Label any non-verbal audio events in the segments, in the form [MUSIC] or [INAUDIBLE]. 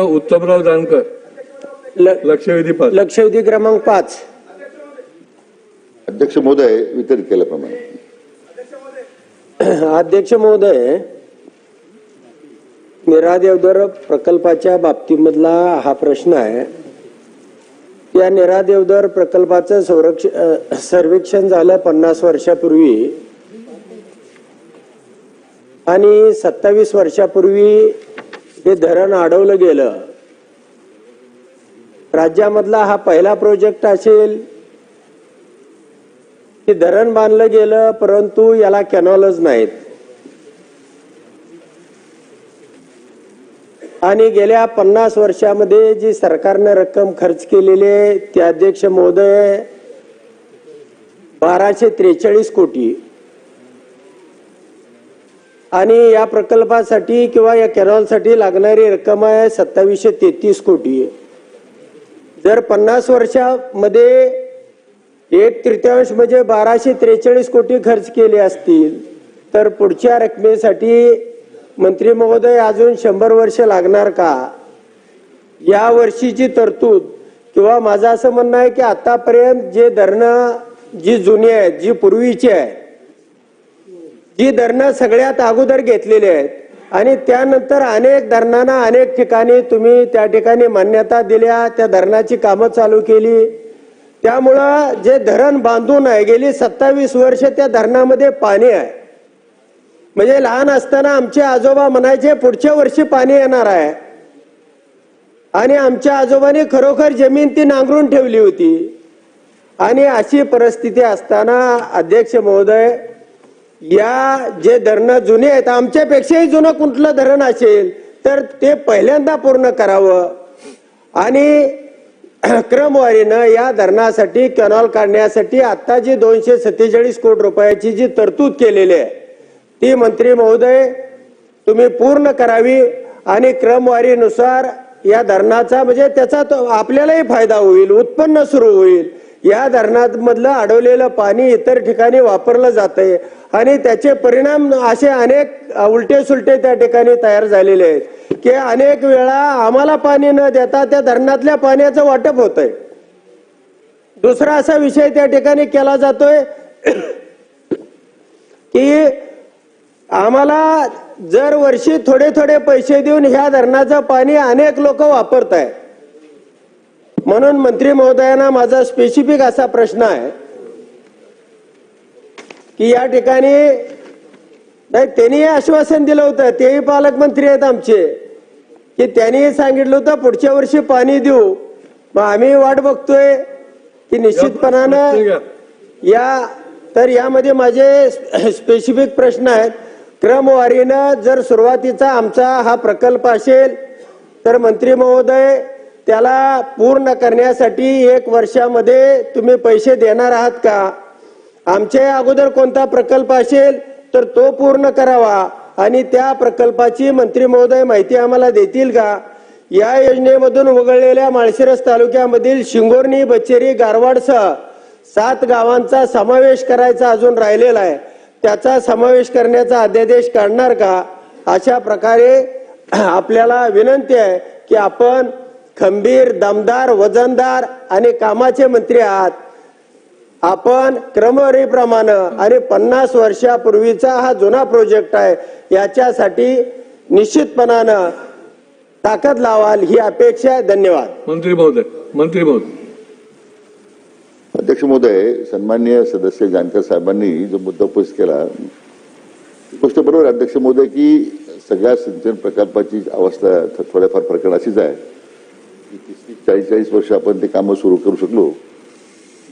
उत्तमराव जानकर. ल- लक्षवेधी लक्षवेधी क्रमांक पाच. अध्यक्ष महोदय वितरित केल्याप्रमाणे. [CLEARS THROAT] अध्यक्ष महोदय मीरा देवधर प्रकल्पाच्या बाबतीमधला हा प्रश्न आहे. या निरा देवधर प्रकल्पाचं संरक्ष अ, सर्वेक्षण झालं पन्नास वर्षापूर्वी. आणि सत्तावीस वर्षापूर्वी हे धरण अडवलं गेलं. राज्यामधला हा पहिला प्रोजेक्ट असेल की धरण बांधलं गेलं परंतु याला कॅनॉलच नाहीत. आणि गेल्या पन्नास वर्षामध्ये जी सरकारने रक्कम खर्च केलेली आहे ते अध्यक्ष महोदय बाराशे त्रेचाळीस कोटी. आणि या प्रकल्पासाठी किंवा या कॅनॉलसाठी लागणारी रक्कम आहे सत्तावीसशे तेहतीस कोटी. जर पन्नास वर्षामध्ये एक तृतीयांश म्हणजे बाराशे त्रेचाळीस कोटी खर्च केले असतील तर पुढच्या रकमेसाठी मंत्री महोदय अजून शंभर वर्ष लागणार का? या वर्षीची तरतूद किंवा माझं असं म्हणणं आहे की आतापर्यंत जे धरणं जी जुनी आहेत जी पूर्वीची आहेत जी धरणं सगळ्यात अगोदर घेतलेली आहेत आणि त्यानंतर अनेक धरणांना अनेक ठिकाणी तुम्ही त्या ठिकाणी मान्यता दिल्या त्या धरणाची कामं चालू केली. त्यामुळं जे धरण बांधून आहे गेली सत्तावीस वर्ष त्या धरणामध्ये पाणी आहे. म्हणजे लहान असताना आमचे आजोबा म्हणायचे पुढच्या वर्षी पाणी येणार आहे. आणि आमच्या आजोबाने खरोखर जमीन ती नांगरून ठेवली होती. आणि अशी परिस्थिती असताना अध्यक्ष महोदय या जे धरणं जुने आहेत आमच्यापेक्षाही जुनं कुठलं धरण असेल तर ते पहिल्यांदा पूर्ण करावं. आणि [CLEARS THROAT] क्रमवारीनं या धरणासाठी कॅनॉल काढण्यासाठी आता जी दोनशे सत्तेचाळीस कोटी रुपयाची जी तरतूद केलेली आहे ती मंत्री महोदय तुम्ही पूर्ण करावी आणि क्रमवारीनुसार या धरणाचा म्हणजे त्याचा तो आपल्यालाही फायदा होईल उत्पन्न सुरू होईल. या धरणामधलं अडवलेलं पाणी इतर ठिकाणी वापरलं जातंय. आणि त्याचे परिणाम असे अनेक उलटे सुलटे त्या ठिकाणी तयार झालेले आहेत. की अनेक वेळा आम्हाला पाणी न देता त्या धरणातल्या पाण्याचं वाटप होतंय. दुसरा असा विषय त्या ठिकाणी केला जातोय [CLEARS THROAT] की आम्हाला जर वर्षी थोडे थोडे पैसे देऊन ह्या धरणाचं पाणी अनेक लोक वापरत आहे म्हणून मंत्री महोदयांना माझा स्पेसिफिक असा प्रश्न आहे की या ठिकाणी नाही त्यांनी आश्वासन दिलं होतं तेही पालकमंत्री आहेत आमचे की त्यांनी सांगितलं होतं पुढच्या वर्षी पाणी देऊ. मग आम्ही वाट बघतोय की निश्चितपणानं या तर यामध्ये माझे स्पेसिफिक प्रश्न आहेत. क्रमवारीनं जर सुरुवातीचा आमचा हा प्रकल्प असेल तर मंत्री महोदय त्याला पूर्ण करण्यासाठी एक वर्षामध्ये तुम्ही पैसे देणार आहात का? आमच्या अगोदर कोणता प्रकल्प असेल तर तो पूर्ण करावा. आणि त्या प्रकल्पाची मंत्री महोदय माहिती आम्हाला देतील का? या योजनेमधून वगळलेल्या माळशिरस तालुक्यामधील शिंगोर्णी बचेरी गारवाडसह सात गावांचा समावेश करायचा अजून राहिलेला आहे. त्याचा समावेश करण्याचा अध्यादेश काढणार का? अशा प्रकारे आपल्याला विनंती आहे की आपण खंबीर दमदार वजनदार आणि कामाचे मंत्री आहात. आपण क्रमवारीप्रमाणे आणि पन्नास वर्षापूर्वीचा हा जुना प्रोजेक्ट आहे याच्यासाठी निश्चितपणानं ताकद लावाल ही अपेक्षा आहे. धन्यवाद. मंत्री महोदय मंत्री महोदय. अध्यक्ष महोदय सन्मान्य सदस्य जानकर साहेबांनी जो मुद्दा उपस्थित केला गोष्ट बरोबर आहे, अध्यक्ष महोदय की सगळ्या सिंचन प्रकल्पाची अवस्था थोड्याफार प्रकरण अशीच आहे. तीस तीस चाळीस चाळीस वर्ष आपण ते कामं सुरू करू शकलो.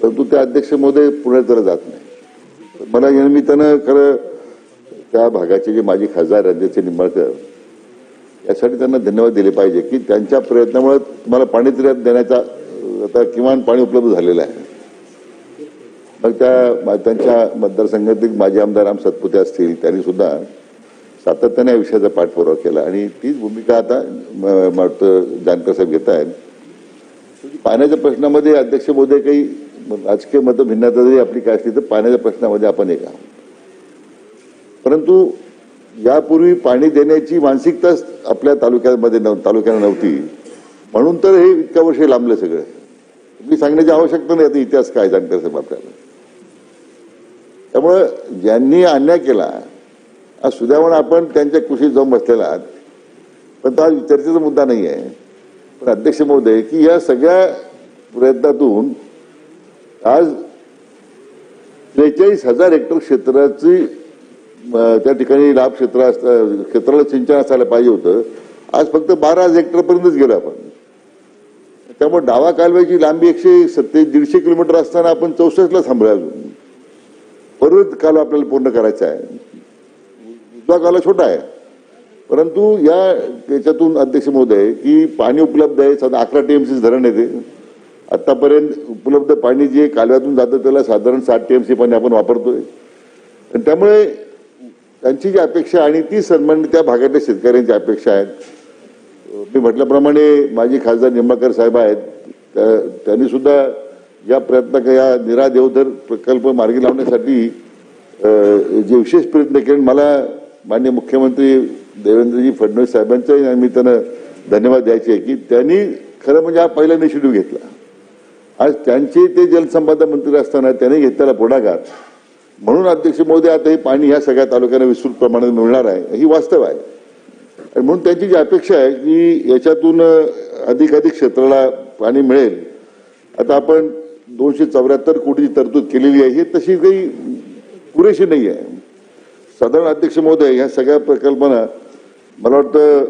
परंतु त्या अध्यक्ष महोदय पुढे तर जात नाही. मला या निमित्तानं खरं त्या भागाचे जे माजी खासदार राज्याचे निंबाळकर यासाठी त्यांना धन्यवाद दिले पाहिजे की त्यांच्या प्रयत्नामुळे तुम्हाला पाणी तरी देण्याचा आता किमान पाणी उपलब्ध झालेलं आहे. मग त्या त्यांच्या मतदारसंघातील माजी आमदार राम सतपुते असतील त्यांनी सुद्धा सातत्याने या विषयाचा पाठपुरावा केला. आणि तीच भूमिका आता वाटतं जानकर साहेब घेत आहेत. पाण्याच्या प्रश्नामध्ये अध्यक्ष मोदी काही राजकीय मतभिन्नता जरी आपली काय असली तर पाण्याच्या प्रश्नामध्ये आपण एक आहोत. परंतु यापूर्वी पाणी देण्याची मानसिकताच आपल्या तालुक्यामध्ये नव तालुक्याला नव्हती. म्हणून तर हे इतक्या वर्ष लांबलं सगळं. मी सांगण्याची आवश्यकता नाही. आता इतिहास काय जानकर साहेब आपल्याला? त्यामुळं ज्यांनी अन्याय केला आज सुदैवानं आपण त्यांच्या कुशीत जाऊन बसलेला आहात. पण तो आज चर्चेचा मुद्दा नाही आहे. पण अध्यक्ष महोदय की या सगळ्या प्रयत्नातून आज त्रेचाळीस हजार हेक्टर क्षेत्राची त्या ठिकाणी लाभ क्षेत्र क्षेत्राला सिंचन असायला पाहिजे होतं. आज फक्त बारा हेक्टर पर्यंतच गेलो आपण. त्यामुळे डावा कालव्याची लांबी एकशे सत्ते दीडशे किलोमीटर असताना आपण चौसष्टला थांबलो अजून. परत कालवा आपल्याला पूर्ण करायचा आहे. उजवा काला छोटा आहे. परंतु या त्याच्यातून अध्यक्ष महोदय की पाणी उपलब्ध आहे साधा अकरा टीएमसी धरण येते आतापर्यंत उपलब्ध पाणी जे कालव्यातून जातं त्याला साधारण साठ टीएमसी पाणी आपण वापरतोय. आणि त्यामुळे त्यांची जी अपेक्षा आणि ती सन्मान त्या भागातल्या शेतकऱ्यांची अपेक्षा आहेत. मी म्हटल्याप्रमाणे माजी खासदार निंबाळकर साहेब आहेत. त्या- त्यांनी सुद्धा या प्रयत्न या निरा देवधर प्रकल्प मार्गी लावण्यासाठी जे विशेष प्रयत्न केले. मला माननीय मुख्यमंत्री देवेंद्रजी फडणवीस साहेबांच्याही निमित्तानं धन्यवाद द्यायचे आहे की त्यांनी खरं म्हणजे हा पहिला इनिशिएटिव्ह घेतला. आज त्यांचे ते जलसंपदा मंत्री असताना त्यांनी घेतलेला पुढाकार. म्हणून अध्यक्ष मोदी आता हे पाणी ह्या सगळ्या तालुक्यांना विस्तृत प्रमाणात मिळणार आहे ही वास्तव आहे. आणि म्हणून त्यांची जी अपेक्षा आहे की याच्यातून अधिकाधिक क्षेत्राला पाणी मिळेल. आता आपण दोनशे चौऱ्याहत्तर कोटीची तरतूद केलेली आहे ही तशी काही पुरेशी नाही आहे. साधारण अध्यक्ष महोदय ह्या सगळ्या प्रकल्पना मला वाटतं